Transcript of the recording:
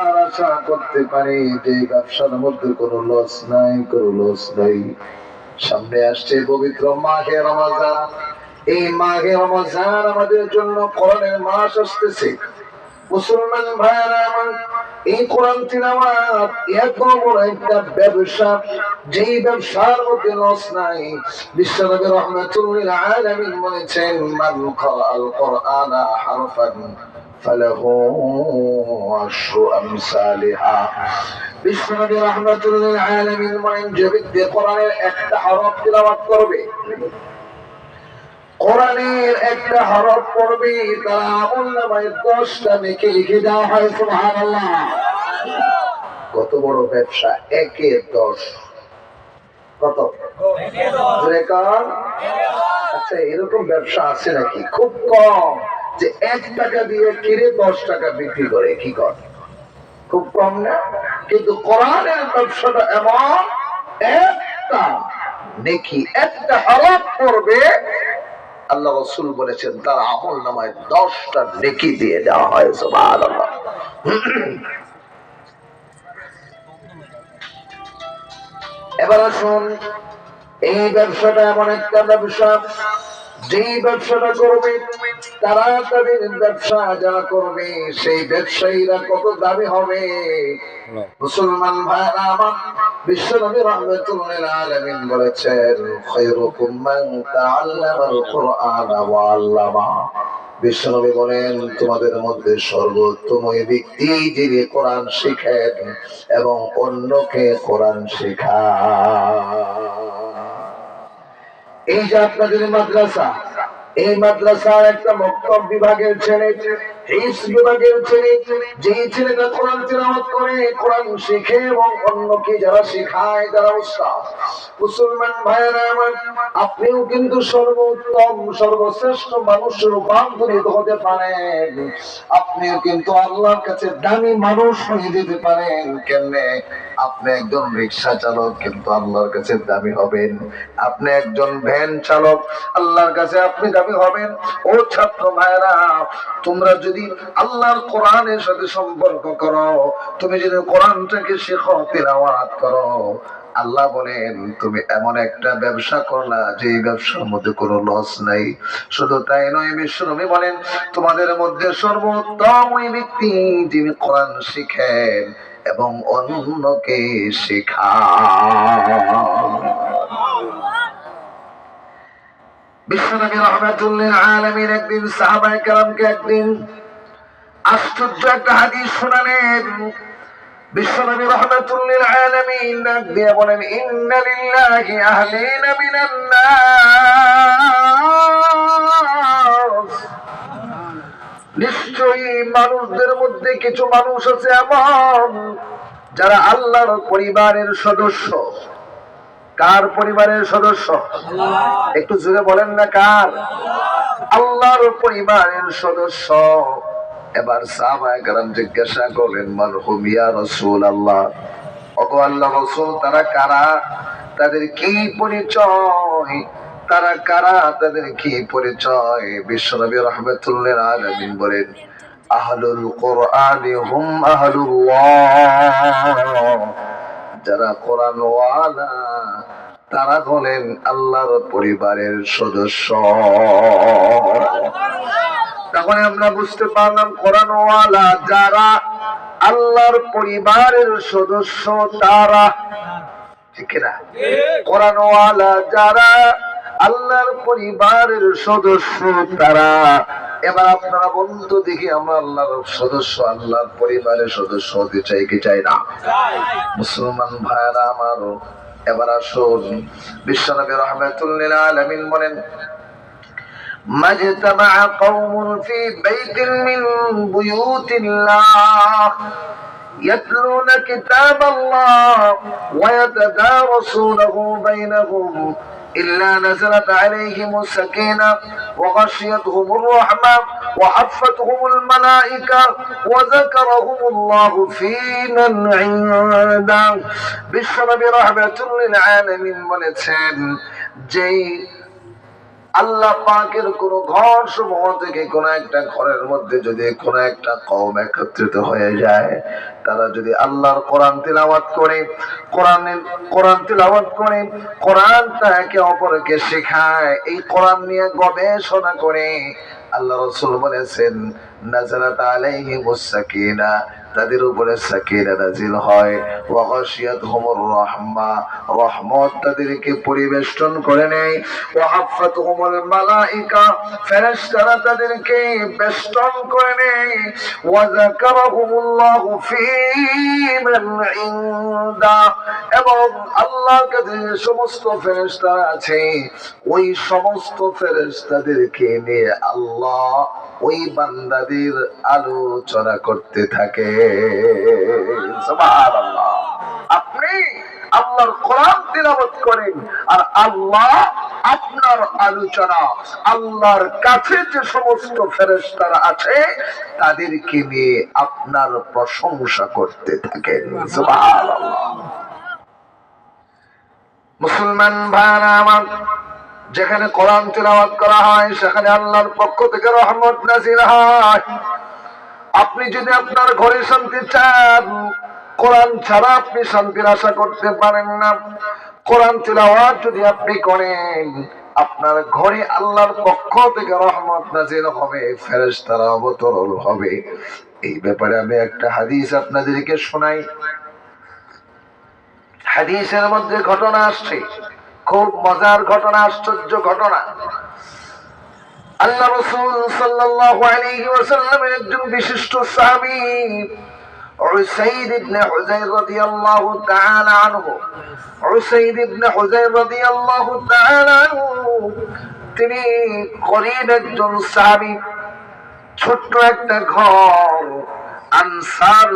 আর আশা করতে পারি যে ব্যবসার মধ্যে কোনো লস নাই, কোনো লস নাই। সামনে আসছে পবিত্র মাঘে রমজান। এই মাঘে রমজান আমাদের জন্য করণের মাস আসতেছে। মুসলমান ভাইয়ারা আমার, এই কোরআন তিলাওয়াত এত বড় একটা ব্যবসা। যেই ব্যবসার মধ্যে লস নাই, বিশ্বনবী রহমাতুল্লিল আলামিন বলেছেন, মান ক্রাআল কোরআনা হারফান فله عشر أمثالها বিশ্বনবী রহমাতুল্লিল আলামিন বলেন যে ব্যক্তি কোরআনের একটা হরফ তিলাওয়াত করবে কোরআনের একটা হরফ পড়বে তারা আমল নামায় দশটা নেকি লিখে দেওয়া হয় সুবহানাল্লাহ কত বড় ব্যবসা একে দশ কত জোরে কর। আচ্ছা এরকম ব্যবসা আছে নাকি খুব কম যে এক টাকা দিয়ে কিনে দশ টাকা বিক্রি করে, কি কর? খুব কম না? কিন্তু কোরআনের ব্যবসাটা এমন, একটা নেকি, একটা পড়বে আল্লাহ রসুল বলেছেন, তার আমল নামায় দশটা নেকি দিয়ে দেওয়া হয় এবার আসুন, এই ব্যবসাটা এমন একটা ব্যবসা, যেই ব্যবসাটা করবে তারা তাদের ব্যবসা যারা করবে সেই ব্যবসায়ীরা কত দামি হবে। মুসলমান ভাইরা আমার বিশ্বনবী রহমতুল্লাহ আলামিন বলেছেন খায়রুকুম মান তাআল্লামাল কুরআন ওয়া আল্লামা। বিশ্বনবী বলেন তোমাদের মধ্যে সর্বোত্তম ওই ব্যক্তি যিনি কোরআন শিখেন এবং অন্যকে কোরআন শেখায় এই যে আপনাদের মাদ্রাসা এই মাদ্রাসার একটা মক্তব বিভাগের ছেলে। আপনিও কিন্তু সর্বোত্তম, সর্বশ্রেষ্ঠ মানুষের রূপান্তরিত হতে পারেন। আপনিও কিন্তু আল্লাহর কাছে দামি মানুষ হয়ে যেতে পারেন। কেমনে? আপনি একজন রিক্সা চালক, কিন্তু আল্লাহর কাছে দামি হবেন। আপনি একজন ভ্যান চালক, আল্লাহর কাছে আপনি দামি হবেন। ও ছাত্র ভাইরা তোমরা যদি আল্লাহর কোরআনের সাথে সম্পর্ক করো, তুমি যদি কোরআনটাকে শেখো, তেলাওয়াত করো, আল্লাহ বলেন, তুমি এমন একটা ব্যবসা করলা যে ব্যবসার মধ্যে কোনো লস নাই। শুধু তাই নয় বিশ্বনবী বলেন, তোমাদের মধ্যে সর্বোত্তম ওই ব্যক্তি যিনি কোরআন শিখেন এবং অন্যকে শেখান। বিশ্বনবী রহমাতুল্লিল আলামিন একদিন সাহাবায়ে কেরামকে একদিন আশ্চর্য একটা হাদিস শোনালেন। বিশ্বনবী রহমাতুল্লিল আলামিন ডাক দিয়ে বলেন, ইন্না লিল্লাহি আহলিনা নিশ্চয়ই মানুষদের মধ্যে কিছু মানুষ আছে এমন যারা আল্লাহর পরিবারের সদস্য। কার পরিবারের সদস্য? একটু জুড়ে বলেন না কার? আল্লাহর পরিবারের সদস্য। এবার সাহাবায়ে কেরাম জিজ্ঞাসা করলেন, মারহুম ইয়া রাসূলুল্লাহ? ওগো আল্লাহ রাসূল, তারা কারা? তাদের কি পরিচয়? তারা কারা? তাদের কি পরিচয়? বিশ্বনবী রাহমাতুল্লাহ আলামিন বলেন, আহলুল কোরআনি হুম আহলুল্লাহ। যারা কোরআন ওয়ালা তারা হলেন আল্লাহর পরিবারের সদস্য। তাহলে আমরা বুঝতে পারলাম, কোরআনওয়ালা যারা আল্লাহর পরিবারের সদস্য, তারা ঠিক না? কোরআনওয়ালা যারা আল্লাহর পরিবারের সদস্য, তারা এবার আপনারা বন্ধু দেখি, আমরা আল্লাহর সদস্য, আল্লাহর পরিবারের সদস্য হতে চাই কি চাই না? মুসলমান ভাইরা আমারও এবার আসুন। বিশ্বনবী রহমাতুল্লিল আলামিন বলেন ما اجتمع قوم في بيت من بيوت الله يتلون كتاب الله ويتدارسونه بينهم إلا نزلت عليهم السكينة وغشيتهم الرحمة وحفتهم الملائكة وذكرهم الله في من عنده বিশ্বনবী রহমাতুল লিল আলামিন বলেছেন যেই আল্লাহ পাকের কোন ঘর সমূহ থেকে কোন একটা ঘরের মধ্যে যদি কোন একটা কম একত্রিত হয়ে যায়, তারা যদি আল্লাহর কোরআন তিলাওয়াত করে, কোরআনের, কোরআন তিলাওয়াত করে, কোরআনটা একে অপরকে শেখায়, এই কোরআন নিয়ে গবেষণা করে, আল্লাহ রসুল বলেছেন, নাজারাত আলাইহি মুসাকিনা তাদের উপরে সাকিনা নাজিল হয়। ওয়াগাশিয়াত হুমুর রাহমা, রহমত তাদেরকে পরিবেষ্টন করে নেয়। ওয়াহাফাত হুমুল মালাইকা ফেরেশতারা তাদেরকে বেষ্টন করে নেয়। মান ইনদা, এবং আল্লাহর কাছে সমস্ত ফেরেশতারা আছে, ওই সমস্ত ফেরেশতাদেরকে নিয়ে আল্লাহ ওই বান্দাদের আলোচনা করতে থাকে। আপনি আল্লাহর কোরআন তিলাবত করেন আর আল্লাহ আপনার আলোচনা, আল্লাহর কাছে যে সমস্ত ফেরেশতারা আছে, তাদেরকে নিয়ে আপনার প্রশংসা করতে থাকেন। মুসলমান ভাইরা আমার, যেখানে কোরআন তিলাওয়াত করা হয়, সেখানে আল্লাহর পক্ষ থেকে রহমত নাজির হয়। আপনি যদি আপনার ঘরে শান্তি চান, কোরআন ছাড়া আপনি শান্তির আশা করতে পারেন না। কোরআন তিলাওয়াত যদি আপনি করেন, আপনার ঘরে আল্লাহর পক্ষ থেকে রহমত নাজির হবে, ফেরেশতারা অবতরণ হবে। এই ব্যাপারে আমি একটা হাদিস আপনাদেরকে শোনাই। হাদিসের মধ্যে ঘটনা আসছে। খুব মজার ঘটনা, আশ্চর্য ঘটনা। আল্লাহ রসুল সাল্লাল্লাহু আলাইহি ওয়াসাল্লামের একজন বিশিষ্ট সাহাবী উসাইদ ইবনে হুযাইর রাদিয়াল্লাহু তাআলা আনহু। উসাইদ ইবনে হুযাইর রাদিয়াল্লাহু তাআলা আনহু, তিনি গরিব একজন সাহাবী, ছোট্ট একটা ঘর, আনসার